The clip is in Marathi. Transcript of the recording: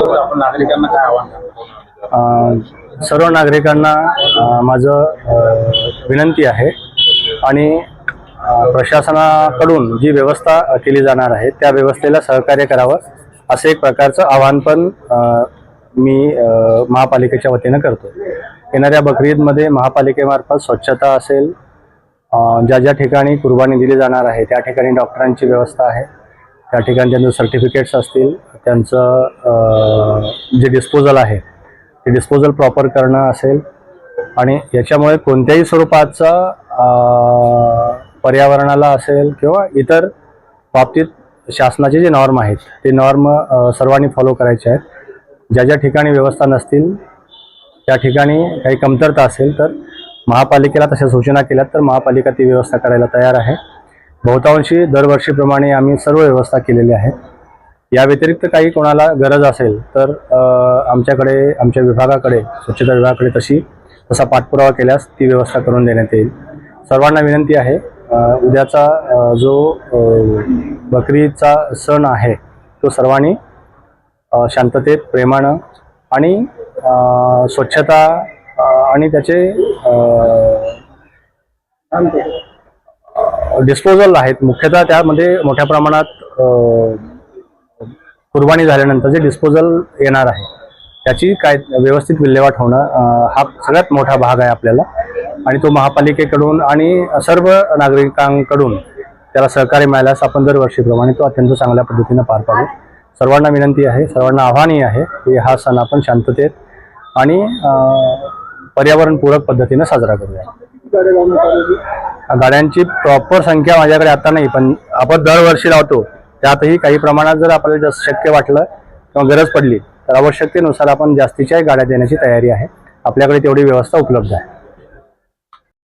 आपण नागरिकांना काय आव्हान सर्व नागरिकांना माझं विनंती आहे. आणि प्रशासनाकडून जी व्यवस्था केली जाणार आहे त्या व्यवस्थेला सहकार्य करावं असं एक प्रकारचं आवाहन पण मी महापालिकेच्या वतीनं करतो येणाऱ्या बकरीदमध्ये महापालिकेमार्फत स्वच्छता असेल ज्या ज्या ठिकाणी कुर्बानी दिली जाणार आहे त्या ठिकाणी डॉक्टरांची व्यवस्था आहे त्या ठिकाणी त्यांचे सर्टिफिकेट्स असतील त्यांचं जे डिस्पोजल आहे ते डिस्पोजल प्रॉपर करणं असेल. आणि याच्यामुळे कोणत्याही स्वरूपाचा पर्यावरणाला असेल किंवा इतर बाबतीत शासनाचे जे नॉर्म आहेत ते नॉर्म सर्वांनी फॉलो करायचे आहेत. ज्या ज्या ठिकाणी व्यवस्था नसतील त्या ठिकाणी काही कमतरता असेल तर महापालिकेला तशा सूचना केल्यात तर महापालिका ती व्यवस्था करायला तयार आहे. बहुतांशी दरवर्षीप्रमाणे आम्ही सर्व व्यवस्था केलेली आहे. या व्यतिरिक्त काही कोणाला गरज असेल तर आमच्याकडे आमच्या विभागाकडे स्वच्छता विभागाकडे तशी तसा पाठपुरावा केल्यास ती व्यवस्था करून देण्यात येईल. सर्वांना विनंती आहे उद्याचा जो बकरीचा सण आहे तो सर्वांनी शांततेत प्रेमानं आणि स्वच्छता आणि त्याचे डिस्पोजल आहेत. मुख्यतः त्यामध्ये मोठ्या प्रमाणात कुर्बानी झाल्यानंतर जे डिस्पोजल येणार आहे त्याची काय व्यवस्थित विल्हेवाट होणं हा सगळ्यात मोठा भाग आहे आपल्याला. आणि तो महापालिकेकडून आणि सर्व नागरिकांकडून त्याला सहकार्य मिळाल्यास आपण दरवर्षीप्रमाणे तो अत्यंत चांगल्या पद्धतीनं पार पाडू. सर्वांना विनंती आहे सर्वांना आव्हानही आहे की हा सण आपण शांततेत आणि पर्यावरणपूरक पद्धतीनं साजरा करूया. गाड्यांची प्रॉपर संख्या माझ्याकडे आता नाही पण आपण दरवर्षी लावतो. त्यातही काही प्रमाणात जर आपल्याला जास्त शक्य वाटलं किंवा गरज पडली तर आवश्यकतेनुसार आपण जास्तीच्या गाड्या देण्याची तयारी आहे. आपल्याकडे तेवढी व्यवस्था उपलब्ध आहे.